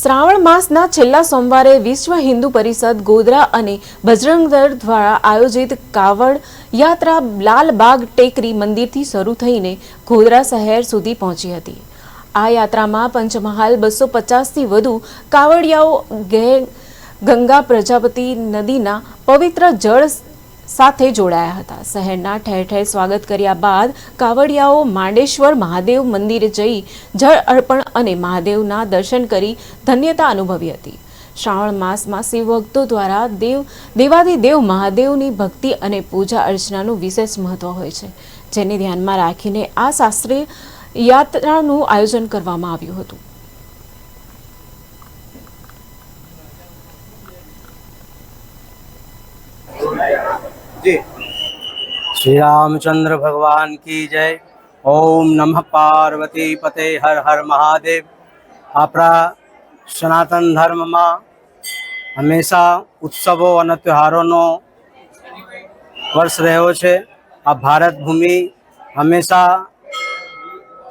શ્રાવણ માસના છેલ્લા સોમવારે વિશ્વ હિન્દુ પરિષદ ગોધરા અને બજરંગ દળ દ્વારા આયોજિત કાવડ યાત્રા લાલબાગ ટેકરી મંદિરથી શરૂ થઈને ગોધરા શહેર સુધી પહોંચી હતી. આ યાત્રામાં પંચમહાલ બસો પચાસથી વધુ કાવડિયાઓ ગંગા પ્રજાપતિ નદીના પવિત્ર જળ સાથે જોડાયા હતા. શહેરના ઠેર ઠેર સ્વાગત કર્યા બાદ કાવડિયાઓ માંડેશ્વર મહાદેવ મંદિરે જઈ જળ અર્પણ અને મહાદેવના દર્શન કરી ધન્યતા અનુભવી હતી. શ્રાવણ માસમાં શિવભક્તો દ્વારા દેવ, દેવાદિદેવ મહાદેવની ભક્તિ અને પૂજા અર્ચનાનું વિશેષ મહત્વ હોય છે, જેને ધ્યાનમાં રાખીને આ શાસ્ત્રીય યાત્રાનું આયોજન કરવામાં આવ્યું હતું. જી શ્રી રામચંદ્ર ભગવાન કી જય ઓમ નમઃ પાર્વતી પતે હર હર મહાદેવ આપણા સનાતન ધર્મમાં હંમેશા ઉત્સવો અને ત્યોહારોનો વર્ષ રહ્યો છે આ ભારત ભૂમિ હંમેશા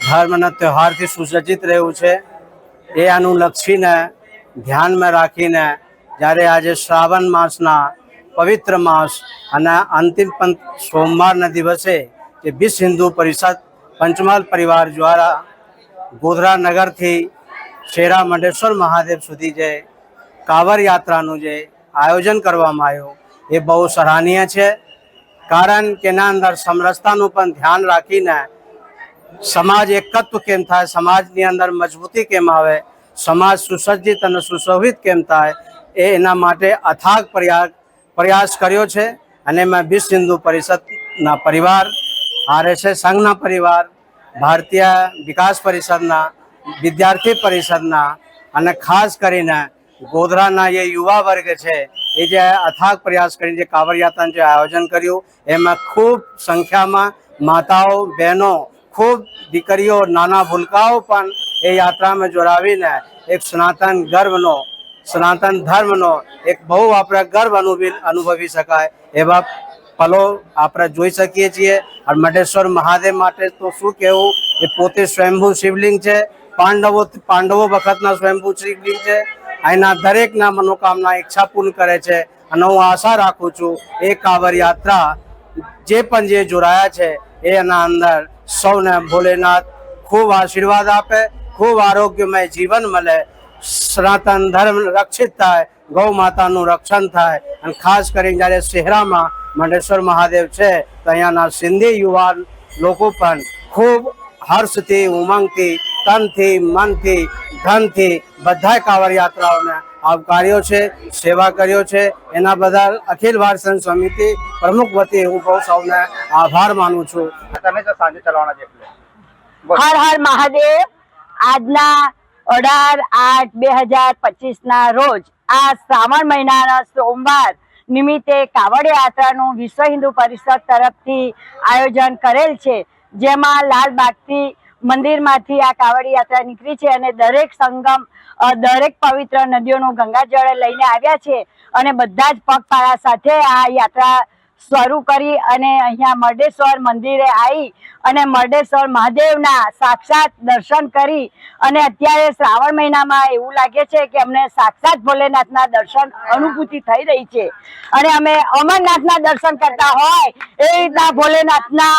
ધર્મ અને ત્યોહારથી સુસજ્જિત રહ્યું છે। એ આનું લક્ષીને, ધ્યાનમાં રાખીને, જ્યારે આજે શ્રાવણ માસના પવિત્ર માસ અને અંતિમ પંથ સોમવારના દિવસે જે વિશ્વ હિન્દુ પરિષદ પંચમહાલ પરિવાર દ્વારા ગોધરા નગરથી શેરા મંડેશ્વર મહાદેવ સુધી જે કાવર યાત્રાનું જે આયોજન કરવામાં આવ્યું, એ બહુ સરાહનીય છે. કારણ કે એના અંદર સમરસતાનું પણ ધ્યાન રાખીને સમાજ એકત્વ કેમ થાય, સમાજની અંદર મજબૂતી કેમ આવે, સમાજ સુસજ્જિત અને સુશોભિત કેમ થાય, એ એના માટે અથાગ પ્રયાસ પ્રયાસ કર્યો છે અને મેં વિશ્વ હિન્દુ પરિષદના પરિવાર, આરએસએસ સંઘના પરિવાર, ભારતીય વિકાસ પરિષદના, વિદ્યાર્થી પરિષદના અને ખાસ કરીને ગોધરાના જે યુવા વર્ગ છે, એ જે અથાગ પ્રયાસ કરીને જે કાવડ યાત્રાનું જે આયોજન કર્યું, એમાં ખૂબ સંખ્યામાં માતાઓ, બહેનો, ખૂબ દીકરીઓ, નાના ભૂલકાઓ પણ એ યાત્રામાં જોડાવીને એક સનાતન ગર્વનો સનાતન ધર્મનો એક બહુ આપણે ગર્વ અનુભવી અનુભવી શકાય એવા પલો આપણે જોઈ શકીએ છીએ. અને મઢેશ્વર મહાદેવ માટે તો શું કહેવું? એ પોતે સ્વયંભૂ શિવલિંગ છે. પાંડવો પાંડવો વખતના સ્વયંભૂ શિવલિંગ છે. એના દરેકના મનોકામના ઈચ્છા પૂર્ણ કરે છે. અને હું આશા રાખું છું, એ કાવર યાત્રા જે પણ જે જોડાયા છે, એના અંદર સૌને ભોલેનાથ ખૂબ આશીર્વાદ આપે, ખૂબ આરોગ્યમય જીવન મળે સનાતન ધર્મ રક્ષિત થાય ગૌ માતાનું રક્ષણ થાય. અને ખાસ કરીને જ્યારે શહેરામાં મંડેશ્વર મહાદેવ છે તો અહીંયાના સિંધી યુવાન લોકો પણ ખૂબ હર્ષથી ઉમંગથી તનથી મનથી ધનથી બધાય કાંવર યાત્રાઓને આવકાર્યો છે સેવા કર્યો છે. એના બદલ અખિલ ભારત સંઘ સમિતિ પ્રમુખ વતી હું બહુ સૌને આભાર માનું છું. તમે તો સાંજે ચલાવવાના છે હર હર મહાદેવ. આજના અઢાર આઠ બે હજાર પચીસ ના રોજ, આ શ્રાવણ મહિનાના સોમવાર નિમિત્તે કાવડ યાત્રાનું વિશ્વ હિન્દુ પરિષદ તરફથી આયોજન કરેલ છે, જેમાં લાલબાગથી મંદિરમાંથી આ કાવડ યાત્રા નીકળી છે અને દરેક સંગમ દરેક પવિત્ર નદીઓનું ગંગાજળ લઈને આવ્યા છે અને બધા જ પગપાળા સાથે આ યાત્રા શરૂ કરી અને અહીંયા મરડેશ્વર મંદિરે આવી અને મરડેશ્વર મહાદેવના સાક્ષાત દર્શન કરી. અને અત્યારે શ્રાવણ મહિનામાં એવું લાગે છે કે અમને સાક્ષાત ભોલેનાથના દર્શન અનુભૂતિ થઈ રહી છે. અને અમે અમરનાથના દર્શન કરતા હોય એ રીતના ભોલેનાથના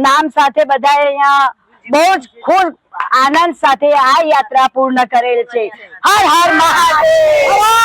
નામ સાથે બધા અહીંયા બહુ જ ખૂબ આનંદ સાથે આ યાત્રા પૂર્ણ કરેલ છે. હર હર મહાદેવ!